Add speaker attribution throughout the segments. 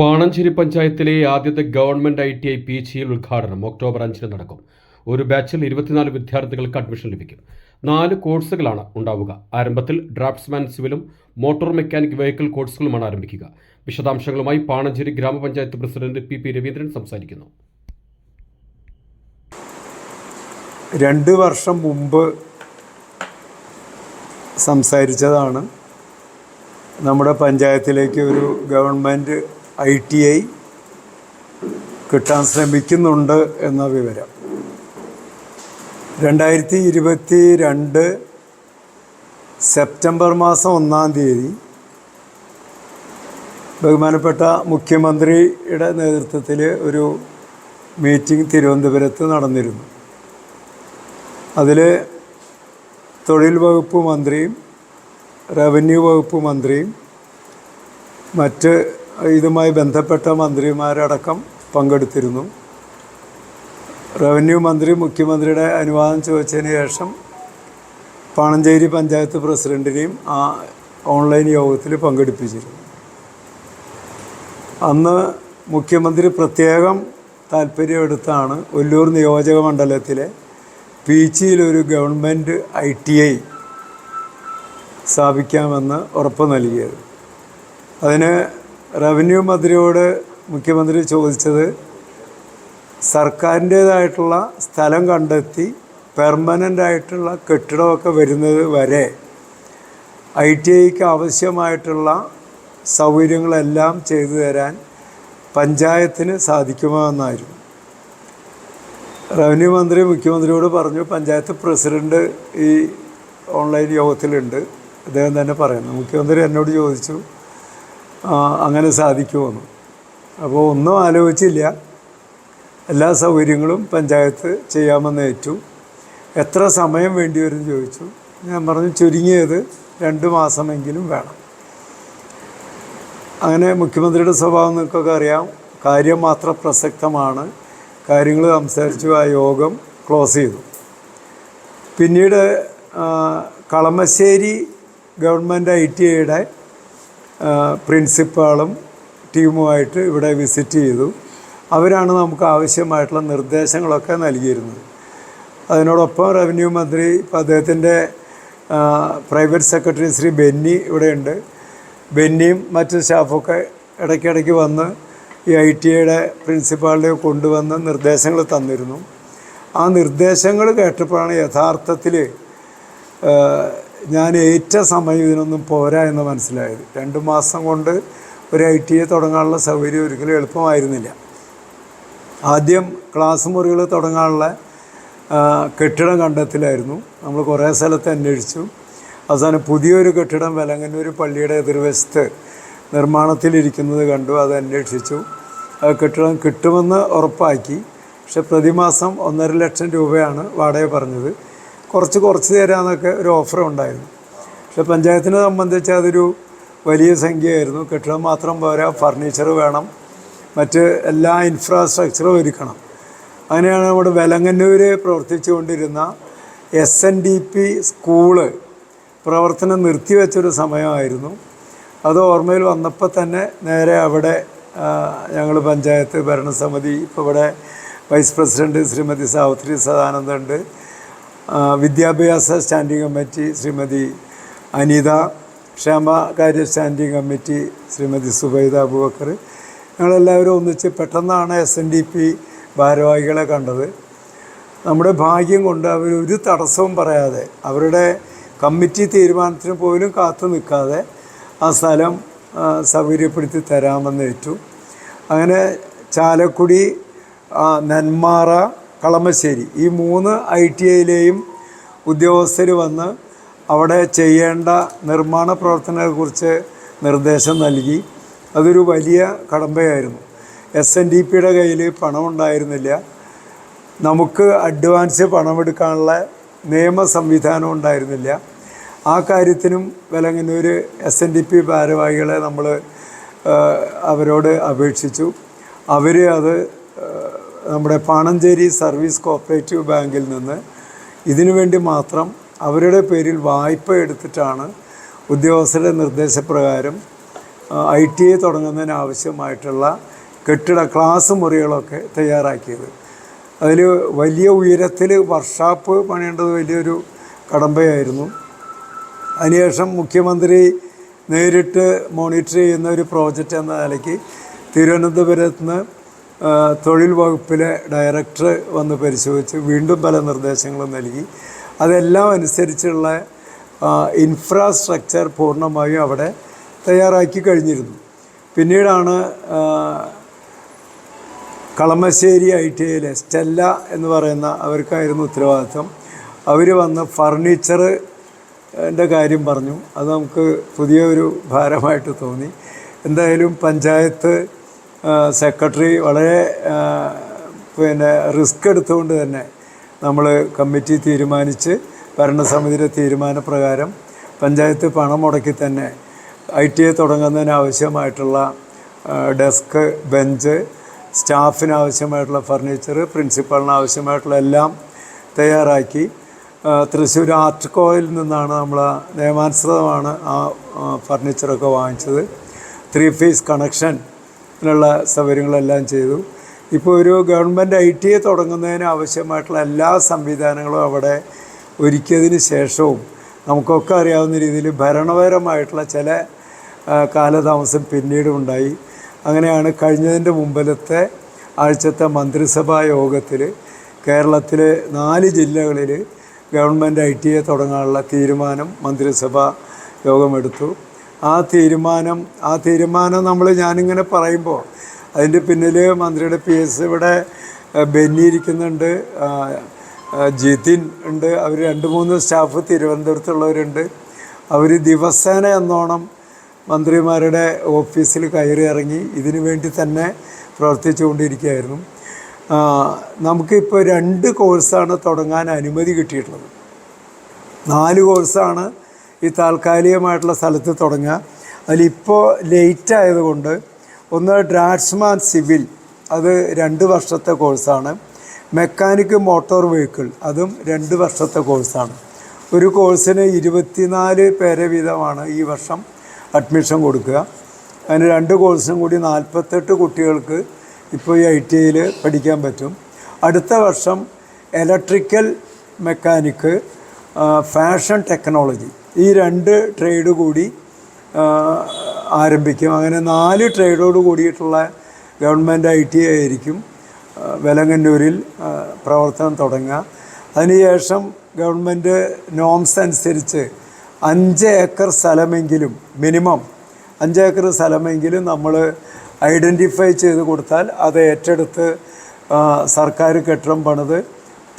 Speaker 1: പാണഞ്ചേരി പഞ്ചായത്തിലെ ആദ്യത്തെ government I T I P ജിയിൽ ഉദ്ഘാടനം ഒക്ടോബർ അഞ്ചിന് നടക്കും. ഒരു ബാച്ചിൽ ഇരുപത്തിനാല് വിദ്യാർത്ഥികൾക്ക് അഡ്മിഷൻ ലഭിക്കും. നാല് കോഴ്സുകളാണ് ഉണ്ടാവുക. ആരംഭത്തിൽ ഡ്രാഫ്റ്റ്സ്മാൻ സിവിലും മോട്ടോർ മെക്കാനിക് വെഹിക്കിൾ കോഴ്സുകളുമാണ് ആരംഭിക്കുക. വിശദാംശങ്ങളുമായി പാണഞ്ചേരി ഗ്രാമപഞ്ചായത്ത് പ്രസിഡന്റ് പി പി രവീന്ദ്രൻ സംസാരിക്കുന്നു.
Speaker 2: രണ്ട് വർഷം മുമ്പ് സംസാരിച്ചതാണ്. നമ്മുടെ പഞ്ചായത്തിലേക്ക് ഒരു ഗവൺമെന്റ് ഐ ടി ഐ കിട്ടാൻ ശ്രമിക്കുന്നുണ്ട് എന്ന വിവരം. രണ്ടായിരത്തി ഇരുപത്തി രണ്ട് സെപ്റ്റംബർ മാസം ഒന്നാം തീയതി ബഹുമാനപ്പെട്ട മുഖ്യമന്ത്രിയുടെ നേതൃത്വത്തിൽ ഒരു മീറ്റിംഗ് തിരുവനന്തപുരത്ത് നടന്നിരുന്നു. അതിൽ തൊഴിൽ വകുപ്പ് മന്ത്രിയും റവന്യൂ വകുപ്പ് മന്ത്രിയും മറ്റ് ഇതുമായി ബന്ധപ്പെട്ട മന്ത്രിമാരടക്കം പങ്കെടുത്തിരുന്നു. റവന്യൂ മന്ത്രി മുഖ്യമന്ത്രിയുടെ അനുവാദം ചോദിച്ചതിന് ശേഷം പാണഞ്ചേരി പഞ്ചായത്ത് പ്രസിഡന്റിനെയും ആ ഓൺലൈൻ യോഗത്തിൽ പങ്കെടുപ്പിച്ചിരുന്നു. അന്ന് മുഖ്യമന്ത്രി പ്രത്യേകം താല്പര്യമെടുത്താണ് ഒല്ലൂർ നിയോജക മണ്ഡലത്തിലെ പീച്ചിയിലൊരു ഗവൺമെന്റ് ഐ ടി ഐ സ്ഥാപിക്കാമെന്ന് ഉറപ്പ് നൽകിയത്. അതിന് റവന്യൂ മന്ത്രിയോട് മുഖ്യമന്ത്രി ചോദിച്ചത് സർക്കാരിന്റേതായിട്ടുള്ള സ്ഥലം കണ്ടെത്തി പെർമനന്റ് ആയിട്ടുള്ള കെട്ടിടമൊക്കെ വരുന്നത് വരെ ഐ ടി ഐക്ക് ആവശ്യമായിട്ടുള്ള സൗകര്യങ്ങളെല്ലാം ചെയ്തു തരാൻ പഞ്ചായത്തിന് സാധിക്കുമോ എന്നായിരുന്നു റവന്യൂ മന്ത്രി മുഖ്യമന്ത്രിയോട് പറഞ്ഞു പഞ്ചായത്ത് പ്രസിഡന്റ് ഈ ഓൺലൈൻ യോഗത്തിലുണ്ട്. അദ്ദേഹം തന്നെ പറയുന്നു. മുഖ്യമന്ത്രി എന്നോട് ചോദിച്ചു "ആ, അങ്ങനെ സാധിക്കുമെന്ന്. അപ്പോൾ ഒന്നും ആലോചിച്ചില്ല. എല്ലാ സൗകര്യങ്ങളും പഞ്ചായത്ത് ചെയ്യാമെന്ന് ഏറ്റു. എത്ര സമയം വേണ്ടി വരും ചോദിച്ചു. ഞാൻ പറഞ്ഞു ചുരുങ്ങിയത് രണ്ട് മാസമെങ്കിലും വേണം. അങ്ങനെ മുഖ്യമന്ത്രിയുടെ സ്വഭാവം നിങ്ങൾക്കൊക്കെ അറിയാം. കാര്യം മാത്രം പ്രസക്തമാണ്. കാര്യങ്ങൾ സംസാരിച്ചു ആ യോഗം ക്ലോസ് ചെയ്തു. പിന്നീട് കളമശ്ശേരി ഗവൺമെന്റ് ഐ ടി ഐയുടെ പ്രിൻസിപ്പാളും ടീമുമായിട്ട് ഇവിടെ വിസിറ്റ് ചെയ്തു. അവരാണ് നമുക്ക് ആവശ്യമായിട്ടുള്ള നിർദ്ദേശങ്ങളൊക്കെ നൽകിയിരുന്നത്. അതിനോടൊപ്പം റവന്യൂ മന്ത്രി ഇപ്പം അദ്ദേഹത്തിന്റെ പ്രൈവറ്റ് സെക്രട്ടറി ശ്രീ ബെന്നി ഇവിടെയുണ്ട് ബെന്നിയും മറ്റ് സ്റ്റാഫൊക്കെ ഇടയ്ക്കിടയ്ക്ക് വന്ന് ഈ ഐ ടി ഐയുടെ പ്രിൻസിപ്പാളിനെ കൊണ്ടുവന്ന് നിർദ്ദേശങ്ങൾ തന്നിരുന്നു. ആ നിർദ്ദേശങ്ങൾ കേട്ടപ്പോഴാണ് യഥാർത്ഥത്തിൽ ഞാൻ ഏറ്റ സമയം ഇതിനൊന്നും പോരാ എന്ന് മനസ്സിലായത്. രണ്ട് മാസം കൊണ്ട് ഒരു ഐ ടി ഐ തുടങ്ങാനുള്ള സൗകര്യം ഒരിക്കലും എളുപ്പമായിരുന്നില്ല. ആദ്യം ക്ലാസ് മുറികൾ തുടങ്ങാനുള്ള കെട്ടിടം കണ്ടെത്തിലായിരുന്നു. നമ്മൾ കുറേ സ്ഥലത്ത് അന്വേഷിച്ചു. അവസാനം പുതിയൊരു കെട്ടിടം വെലങ്ങന്നൂർ പള്ളിയുടെ എതിർവശത്ത് നിർമ്മാണത്തിലിരിക്കുന്നത് കണ്ടു. അത് അന്വേഷിച്ചു. ആ കെട്ടിടം കിട്ടുമെന്ന് ഉറപ്പാക്കി. പക്ഷെ പ്രതിമാസം ഒന്നര ലക്ഷം രൂപയാണ് വാടക പറഞ്ഞത്. കുറച്ച് കുറച്ച് തരാമെന്നൊക്കെ ഒരു ഓഫർ ഉണ്ടായിരുന്നു. പക്ഷെ പഞ്ചായത്തിനെ സംബന്ധിച്ച് അതൊരു വലിയ സംഖ്യയായിരുന്നു. കെട്ടിടം മാത്രം പോരാ ഫർണിച്ചർ വേണം മറ്റ് എല്ലാ ഇൻഫ്രാസ്ട്രക്ചറും ഒരുക്കണം. അങ്ങനെയാണ് നമ്മുടെ Velangannur പ്രവർത്തിച്ചുകൊണ്ടിരുന്ന S N D P school പ്രവർത്തനം നിർത്തിവെച്ചൊരു സമയമായിരുന്നു. അത് ഓർമ്മയിൽ വന്നപ്പോൾ തന്നെ നേരെ അവിടെ ഞങ്ങൾ പഞ്ചായത്ത് ഭരണസമിതി ഇപ്പോൾ ഇവിടെ വൈസ് പ്രസിഡന്റ് ശ്രീമതി സാവിത്രി സദാനന്ദ ഉണ്ട് ആ, വിദ്യാഭ്യാസ സ്റ്റാൻഡിംഗ് കമ്മിറ്റി ശ്രീമതി അനിത ക്ഷേമകാര്യ സ്റ്റാൻഡിംഗ് കമ്മിറ്റി ശ്രീമതി സുബൈദ അബൂബക്കർ. ഞങ്ങളെല്ലാവരും ഒന്നിച്ച് പെട്ടെന്നാണ് എസ് എൻ ഡി പി ഭാരവാഹികളെ കണ്ടത്. നമ്മുടെ ഭാഗ്യം കൊണ്ട് അവർ ഒരു തടസ്സവും പറയാതെ അവരുടെ കമ്മിറ്റി തീരുമാനത്തിന് പോലും കാത്തു നിൽക്കാതെ ആ സ്ഥലം സൗകര്യപ്പെടുത്തി തരാമെന്ന് ഏറ്റു. അങ്ങനെ ചാലക്കുടി നെന്മാറ കളമശ്ശേരി. ഈ മൂന്ന് ഐ ടി ഐയിലെയും ഉദ്യോഗസ്ഥർ വന്ന് അവിടെ ചെയ്യേണ്ട നിർമ്മാണ പ്രവർത്തനങ്ങളെക്കുറിച്ച് നിർദ്ദേശം നൽകി. അതൊരു വലിയ കടമ്പയായിരുന്നു. എസ് എൻ ഡി പിയുടെ കയ്യിൽ പണം ഉണ്ടായിരുന്നില്ല നമുക്ക് അഡ്വാൻസ് പണമെടുക്കാനുള്ള നിയമ സംവിധാനം ഉണ്ടായിരുന്നില്ല. ആ കാര്യത്തിനും Vilangannur S N D P ഭാരവാഹികളെ നമ്മൾ അവരോട് അപേക്ഷിച്ചു. അവർ അത് നമ്മുടെ പാണഞ്ചേരി സർവീസ് കോപ്പറേറ്റീവ് ബാങ്കിൽ നിന്ന് ഇതിനു വേണ്ടി മാത്രം അവരുടെ പേരിൽ വായ്പ എടുത്തിട്ടാണ് ഉദ്യോഗസ്ഥരുടെ നിർദ്ദേശപ്രകാരം ഐ ടി ഐ തുടങ്ങുന്നതിന് ആവശ്യമായിട്ടുള്ള കെട്ടിട ക്ലാസ് മുറികളൊക്കെ തയ്യാറാക്കിയത്. അതിൽ വലിയ ഉയരത്തിൽ വർക്ക്ഷോപ്പ് പണിയേണ്ടത് വലിയൊരു കടമ്പയായിരുന്നു. അതിനുശേഷം മുഖ്യമന്ത്രി നേരിട്ട് മോണിറ്റർ ചെയ്യുന്ന ഒരു പ്രോജക്റ്റ് എന്ന നിലയ്ക്ക് തിരുവനന്തപുരത്ത് നിന്ന് തൊഴിൽ വകുപ്പിലെ ഡയറക്ടർ വന്ന് പരിശോധിച്ച് വീണ്ടും പല നിർദ്ദേശങ്ങളും നൽകി. അതെല്ലാം അനുസരിച്ചുള്ള ഇൻഫ്രാസ്ട്രക്ചർ പൂർണമായും അവിടെ തയ്യാറാക്കി കഴിഞ്ഞിരുന്നു. പിന്നീടാണ് കളമശ്ശേരി ഐ ടി ഐയിലെ സ്റ്റെല്ല എന്ന് പറയുന്ന അവർക്കായിരുന്നു ഉത്തരവാദിത്വം. അവർ വന്ന് ഫർണിച്ചർ എന്റെ കാര്യം പറഞ്ഞു. അത് നമുക്ക് പുതിയൊരു ഭാരമായിട്ട് തോന്നി. എന്തായാലും പഞ്ചായത്ത് സെക്രട്ടറി വളരെ പിന്നെ റിസ്ക് എടുത്തുകൊണ്ട് തന്നെ നമ്മൾ കമ്മിറ്റി തീരുമാനിച്ച് ഭരണസമിതിയുടെ തീരുമാനപ്രകാരം പഞ്ചായത്ത് പണം മുടക്കി തന്നെ ഐ ടി ഐ തുടങ്ങുന്നതിന് ആവശ്യമായിട്ടുള്ള ഡെസ്ക് ബെഞ്ച് സ്റ്റാഫിന് ആവശ്യമായിട്ടുള്ള ഫർണിച്ചർ പ്രിൻസിപ്പളിന് ആവശ്യമായിട്ടുള്ള എല്ലാം തയ്യാറാക്കി. തൃശ്ശൂർ ആർട്ട് കോയിൽ നിന്നാണ് നമ്മൾ നിയമാനുസൃതമാണ് ആ ഫർണിച്ചറൊക്കെ വാങ്ങിച്ചത്. ത്രീ ഫേസ് കണക്ഷനുള്ള സൗകര്യങ്ങളെല്ലാം ചെയ്തു. ഇപ്പോൾ ഒരു ഗവൺമെന്റ് ഐ ടി ഐ തുടങ്ങുന്നതിന് ആവശ്യമായിട്ടുള്ള എല്ലാ സംവിധാനങ്ങളും അവിടെ ഒരുക്കിയതിന് ശേഷവും നമുക്കൊക്കെ അറിയാവുന്ന രീതിയിൽ ഭരണപരമായിട്ടുള്ള ചില കാലതാമസം പിന്നീട് ഉണ്ടായി. അങ്ങനെയാണ് കഴിഞ്ഞതിന്റെ മുമ്പിലത്തെ ആഴ്ചത്തെ മന്ത്രിസഭാ യോഗത്തിൽ കേരളത്തിലെ നാല് ജില്ലകളിൽ ഗവൺമെന്റ് ഐ ടി ഐ തുടങ്ങാനുള്ള തീരുമാനം മന്ത്രിസഭാ യോഗമെടുത്തു. ആ തീരുമാനം ആ തീരുമാനം നമ്മൾ ഞാനിങ്ങനെ പറയുമ്പോൾ അതിന്റെ പിന്നിൽ മന്ത്രിയുടെ പി എസ് ഇവിടെ ബെന്നി ഇരിക്കുന്നുണ്ട് ജിതിൻ ഉണ്ട്. അവർ രണ്ട് മൂന്ന് സ്റ്റാഫ് തിരുവനന്തപുരത്തുള്ളവരുണ്ട്. അവർ ദിവസേന എന്നോണം മന്ത്രിമാരുടെ ഓഫീസിൽ കയറി ഇറങ്ങി ഇതിനു വേണ്ടി തന്നെ പ്രവർത്തിച്ചുകൊണ്ടിരിക്കുകയായിരുന്നു. നമുക്കിപ്പോൾ രണ്ട് കോഴ്സാണ് തുടങ്ങാൻ അനുമതി കിട്ടിയിട്ടുള്ളത്. നാല് കോഴ്സാണ് ഈ താൽക്കാലികമായിട്ടുള്ള സ്ഥലത്ത് തുടങ്ങുക. അതിലിപ്പോൾ ലേറ്റ് ആയതുകൊണ്ട് ഒന്ന് ഡ്രാഫ്റ്റ്സ്മാൻ സിവിൽ അത് രണ്ട് വർഷത്തെ കോഴ്സാണ് മെക്കാനിക് മോട്ടോർ വെഹിക്കിൾ അതും രണ്ട് വർഷത്തെ കോഴ്സാണ് ഒരു കോഴ്സിന് ഇരുപത്തിനാല് പേരെ വീതമാണ് ഈ വർഷം അഡ്മിഷൻ കൊടുക്കുക. അതിന് രണ്ട് കോഴ്സിനും കൂടി നാൽപ്പത്തെട്ട് കുട്ടികൾക്ക് ഇപ്പോൾ ഈ ഐ ടി ഐയിൽ പഠിക്കാൻ പറ്റും. അടുത്ത വർഷം ഇലക്ട്രിക്കൽ മെക്കാനിക്ക് ഫാഷൻ ടെക്നോളജി ഈ രണ്ട് ട്രേഡ് കൂടി ആരംഭിക്കും. അങ്ങനെ നാല് ട്രേഡോട് കൂടിയിട്ടുള്ള ഗവൺമെന്റ് ഐ ടി ആയിരിക്കും വെലങ്ങന്നൂരിൽ പ്രവർത്തനം തുടങ്ങുക. അതിനുശേഷം ഗവൺമെന്റ് നോംസ് അനുസരിച്ച് അഞ്ച് ഏക്കർ സ്ഥലമെങ്കിലും മിനിമം അഞ്ച് ഏക്കർ സ്ഥലമെങ്കിലും നമ്മൾ ഐഡന്റിഫൈ ചെയ്ത് കൊടുത്താൽ അത് ഏറ്റെടുത്ത് സർക്കാർ കെട്ടിടം പണിത്.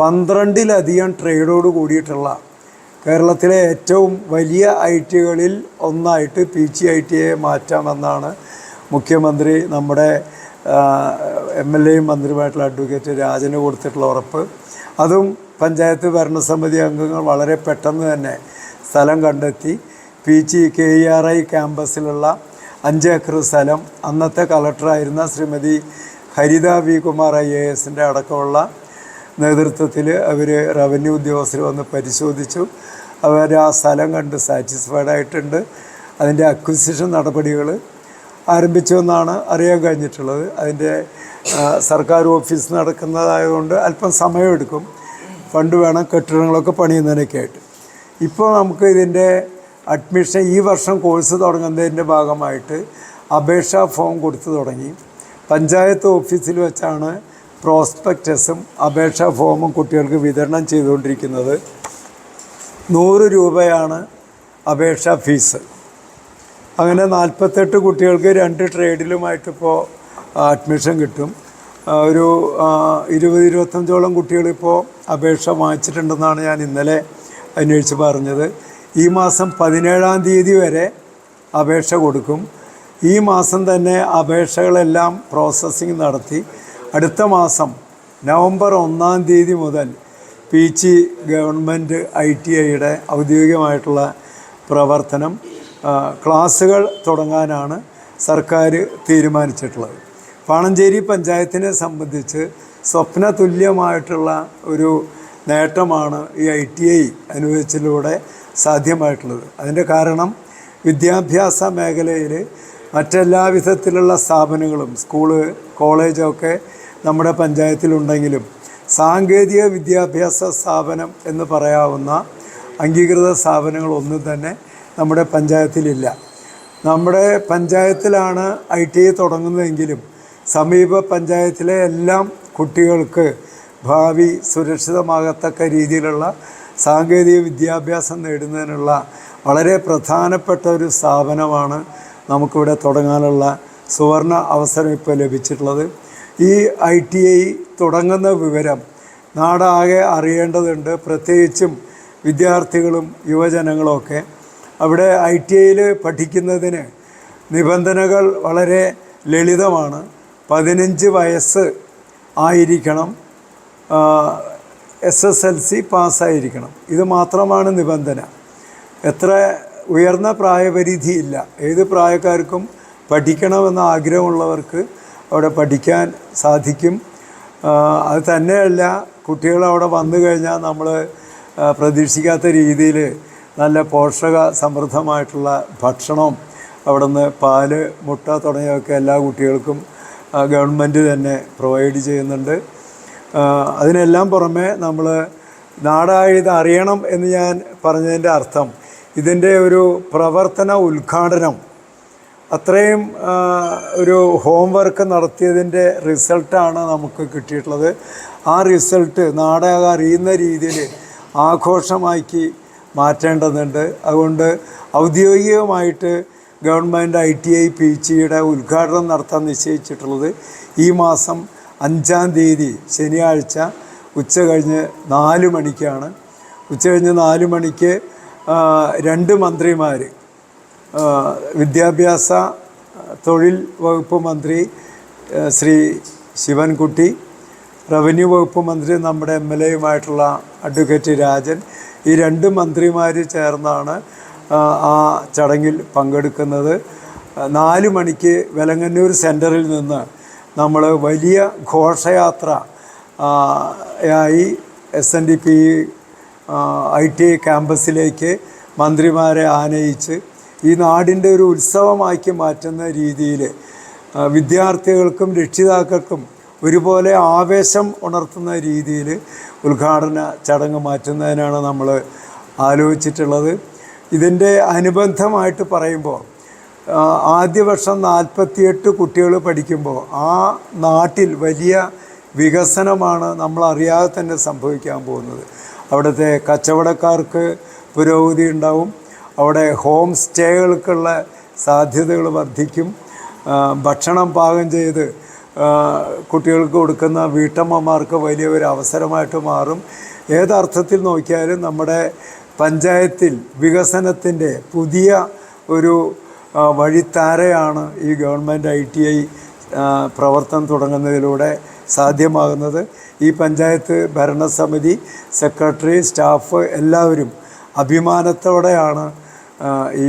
Speaker 2: പന്ത്രണ്ടിലധികം ട്രേഡോട് കൂടിയിട്ടുള്ള കേരളത്തിലെ ഏറ്റവും വലിയ ഐ ടികളിൽ ഒന്നായിട്ട് പി ജി ഐ ടിയെ മാറ്റാമെന്നാണ് മുഖ്യമന്ത്രി നമ്മുടെ എം എൽ എയും മന്ത്രിയുമായിട്ടുള്ള അഡ്വക്കേറ്റ് രാജന് കൊടുത്തിട്ടുള്ള ഉറപ്പ്. അതും പഞ്ചായത്ത് ഭരണസമിതി അംഗങ്ങൾ വളരെ പെട്ടെന്ന് തന്നെ സ്ഥലം കണ്ടെത്തി. P G K E R I ക്യാമ്പസിലുള്ള അഞ്ച് ഏക്കർ സ്ഥലം അന്നത്തെ കളക്ടറായിരുന്ന Shrimati Haritha V Kumar I A എസിന്റെ അടക്കമുള്ള നേതൃത്വത്തിൽ അവർ റവന്യൂ ഉദ്യോഗസ്ഥർ വന്ന് പരിശോധിച്ചു. അവർ ആ സ്ഥലം കണ്ട് സാറ്റിസ്ഫൈഡ് ആയിട്ടുണ്ട്. അതിന്റെ അക്വിസിഷൻ നടപടികൾ ആരംഭിച്ചു എന്നാണ് അറിയാൻ കഴിഞ്ഞിട്ടുള്ളത്. അതിന്റെ സർക്കാർ ഓഫീസ് നടക്കുന്നതായതുകൊണ്ട് അല്പം സമയമെടുക്കും. ഫണ്ട് വേണം കെട്ടിടങ്ങളൊക്കെ പണിയുന്നതിനൊക്കെ ആയിട്ട്. ഇപ്പോൾ നമുക്ക് ഇതിന്റെ അഡ്മിഷൻ ഈ വർഷം കോഴ്സ് തുടങ്ങുന്നതിന്റെ ഭാഗമായിട്ട് അപേക്ഷാ ഫോം കൊടുത്തു തുടങ്ങി. പഞ്ചായത്ത് ഓഫീസിൽ വെച്ചാണ് പ്രോസ്പെക്റ്റസും അപേക്ഷാ ഫോമും കുട്ടികൾക്ക് വിതരണം ചെയ്തുകൊണ്ടിരിക്കുന്നത് നൂറ് രൂപയാണ് അപേക്ഷാ ഫീസ്. അങ്ങനെ നാൽപ്പത്തെട്ട് കുട്ടികൾക്ക് രണ്ട് ട്രേഡിലുമായിട്ടിപ്പോൾ അഡ്മിഷൻ കിട്ടും. ഒരു ഇരുപത് ഇരുപത്തഞ്ചോളം കുട്ടികളിപ്പോൾ അപേക്ഷ വാങ്ങിച്ചിട്ടുണ്ടെന്നാണ് ഞാൻ ഇന്നലെ അന്വേഷിച്ച് പറഞ്ഞത്. ഈ മാസം പതിനേഴാം തീയതി വരെ അപേക്ഷ കൊടുക്കും. ഈ മാസം തന്നെ അപേക്ഷകളെല്ലാം പ്രോസസ്സിങ് നടത്തി. അടുത്ത മാസം നവംബർ ഒന്നാം തീയതി മുതൽ P G government I T ഐയുടെ ഔദ്യോഗികമായിട്ടുള്ള പ്രവർത്തനം ക്ലാസ്സുകൾ തുടങ്ങാനാണ് സർക്കാർ തീരുമാനിച്ചിട്ടുള്ളത്. പാണഞ്ചേരി പഞ്ചായത്തിനെ സംബന്ധിച്ച് സ്വപ്ന തുല്യമായിട്ടുള്ള ഒരു നേട്ടമാണ് ഈ ഐ ടി ഐ അനുവദിച്ചതിലൂടെ സാധ്യമായിട്ടുള്ളത്. അതിന്റെ കാരണം വിദ്യാഭ്യാസ മേഖലയിൽ മറ്റെല്ലാ വിധത്തിലുള്ള സ്ഥാപനങ്ങളും സ്കൂൾ കോളേജൊക്കെ നമ്മുടെ പഞ്ചായത്തിലുണ്ടെങ്കിലും സാങ്കേതിക വിദ്യാഭ്യാസ സ്ഥാപനം എന്ന് പറയാവുന്ന അംഗീകൃത സ്ഥാപനങ്ങളൊന്നും തന്നെ നമ്മുടെ പഞ്ചായത്തിലില്ല. നമ്മുടെ പഞ്ചായത്തിലാണ് ഐ ടി ഐ തുടങ്ങുന്നതെങ്കിലും സമീപ പഞ്ചായത്തിലെ എല്ലാം കുട്ടികൾക്ക് ഭാവി സുരക്ഷിതമാകത്തക്ക രീതിയിലുള്ള സാങ്കേതിക വിദ്യാഭ്യാസം നേടുന്നതിനുള്ള വളരെ പ്രധാനപ്പെട്ട ഒരു സ്ഥാപനമാണ് നമുക്കിവിടെ തുടങ്ങാനുള്ള സുവർണ അവസരം ഇപ്പോൾ ലഭിച്ചിട്ടുള്ളത്. ഈ ഐ ടി ഐ തുടങ്ങുന്ന വിവരം നാടാകെ അറിയേണ്ടതുണ്ട്. പ്രത്യേകിച്ചും വിദ്യാർത്ഥികളും യുവജനങ്ങളുമൊക്കെ അവിടെ ഐ ടി ഐയിൽ പഠിക്കുന്നതിന് നിബന്ധനകൾ വളരെ ലളിതമാണ്. പതിനഞ്ച് വയസ്സ് ആയിരിക്കണം. എസ് എസ് എൽ സി പാസ്സായിരിക്കണം. ഇത് മാത്രമാണ് നിബന്ധന. എത്ര ഉയർന്ന പ്രായപരിധിയില്ല ഏത് പ്രായക്കാർക്കും പഠിക്കണമെന്ന ആഗ്രഹമുള്ളവർക്ക് അവിടെ പഠിക്കാൻ സാധിക്കും. അത് തന്നെയല്ല കുട്ടികൾ അവിടെ വന്നു കഴിഞ്ഞാൽ നമ്മൾ പ്രതീക്ഷിക്കാത്ത രീതിയിൽ നല്ല പോഷക സമൃദ്ധമായിട്ടുള്ള ഭക്ഷണം നിന്ന് പാൽ മുട്ട തുടങ്ങിയൊക്കെ എല്ലാ കുട്ടികൾക്കും ഗവൺമെന്റ് തന്നെ പ്രൊവൈഡ് ചെയ്യുന്നുണ്ട്. അതിനെല്ലാം പുറമെ നമ്മൾ നാടായത് അറിയണം എന്ന് ഞാൻ പറഞ്ഞതിന്റെ അർത്ഥം ഇതിന്റെ ഒരു പ്രവർത്തന ഉദ്ഘാടനം അത്രയും ഒരു ഹോംവർക്ക് നടത്തിയതിന്റെ റിസൾട്ടാണ് നമുക്ക് കിട്ടിയിട്ടുള്ളത്. ആ റിസൾട്ട് നാടകം അറിയുന്ന രീതിയിൽ ആഘോഷമാക്കി മാറ്റേണ്ടതുണ്ട്. അതുകൊണ്ട് ഔദ്യോഗികമായിട്ട് government I T I P ജിയുടെ ഉദ്ഘാടനം നടത്താൻ നിശ്ചയിച്ചിട്ടുള്ളത് ഈ മാസം അഞ്ചാം തീയതി ശനിയാഴ്ച ഉച്ച കഴിഞ്ഞ് നാല് മണിക്കാണ്. ഉച്ച കഴിഞ്ഞ് നാല് മണിക്ക് രണ്ട് മന്ത്രിമാർ വിദ്യാഭ്യാസ തൊഴിൽ വകുപ്പ് മന്ത്രി ശ്രീ ശിവൻകുട്ടി റവന്യൂ വകുപ്പ് മന്ത്രി നമ്മുടെ എം എൽ എയുമായിട്ടുള്ള അഡ്വക്കേറ്റ് രാജൻ. ഈ രണ്ട് മന്ത്രിമാർ ചേർന്നാണ് ആ, ചടങ്ങിൽ പങ്കെടുക്കുന്നത്. നാല് മണിക്ക് വെലങ്ങന്നൂർ സെന്ററിൽ നിന്ന് നമ്മൾ വലിയ ഘോഷയാത്ര ആയി S N D P I T ക്യാമ്പസിലേക്ക് മന്ത്രിമാരെ ആനയിച്ച് ഈ നാടിന്റെ ഒരു ഉത്സവമാക്കി മാറ്റുന്ന രീതിയിൽ വിദ്യാർത്ഥികൾക്കും രക്ഷിതാക്കൾക്കും ഒരുപോലെ ആവേശം ഉണർത്തുന്ന രീതിയിൽ ഉദ്ഘാടന ചടങ്ങ് മാറ്റുന്നതിനാണ് നമ്മൾ ആലോചിച്ചിട്ടുള്ളത്. ഇതിന്റെ അനുബന്ധമായിട്ട് പറയുമ്പോൾ ആദ്യ വർഷം നാൽപ്പത്തിയെട്ട് കുട്ടികൾ പഠിക്കുമ്പോൾ ആ നാട്ടിൽ വലിയ വികസനമാണ് നമ്മൾ അറിയാതെ തന്നെ സംഭവിക്കാൻ പോകുന്നത്. അവിടുത്തെ കച്ചവടക്കാർക്ക് പുരോഗതി ഉണ്ടാവും. അവിടെ ഹോം സ്റ്റേകൾക്കുള്ള സാധ്യതകൾ വർദ്ധിക്കും. ഭക്ഷണം പാകം ചെയ്ത് കുട്ടികൾക്ക് കൊടുക്കുന്ന വീട്ടമ്മമാർക്ക് വലിയ ഒരു അവസരമായിട്ട് മാറും. ഏതർത്ഥത്തിൽ നോക്കിയാലും നമ്മുടെ പഞ്ചായത്തിൽ വികസനത്തിന്റെ പുതിയ ഒരു വഴിത്താരയാണ് ഈ ഗവൺമെന്റ് ഐ ടി ഐ പ്രവർത്തനം തുടങ്ങുന്നതിലൂടെ സാധ്യമാകുന്നത്. ഈ പഞ്ചായത്ത് ഭരണസമിതി സെക്രട്ടറി സ്റ്റാഫ് എല്ലാവരും അഭിമാനത്തോടെയാണ് ഈ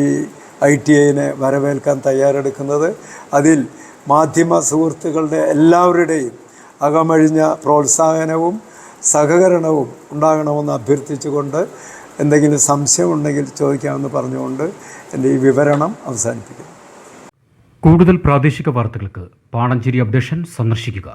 Speaker 2: ഐ ടി ഐനെ വരവേൽക്കാൻ തയ്യാറെടുക്കുന്നത്. അതിൽ മാധ്യമ സുഹൃത്തുക്കളുടെ എല്ലാവരുടെയും അകമഴിഞ്ഞ പ്രോത്സാഹനവും സഹകരണവും ഉണ്ടാകണമെന്ന് അഭ്യർത്ഥിച്ചുകൊണ്ട് എന്തെങ്കിലും സംശയമുണ്ടെങ്കിൽ ചോദിക്കാമെന്ന് പറഞ്ഞുകൊണ്ട് എന്റെ ഈ വിവരണം അവസാനിപ്പിക്കുന്നു.
Speaker 1: കൂടുതൽ പ്രാദേശിക വാർത്തകൾക്ക് പാണഞ്ചേരി അപ്ഡേഷൻ സന്ദർശിക്കുക.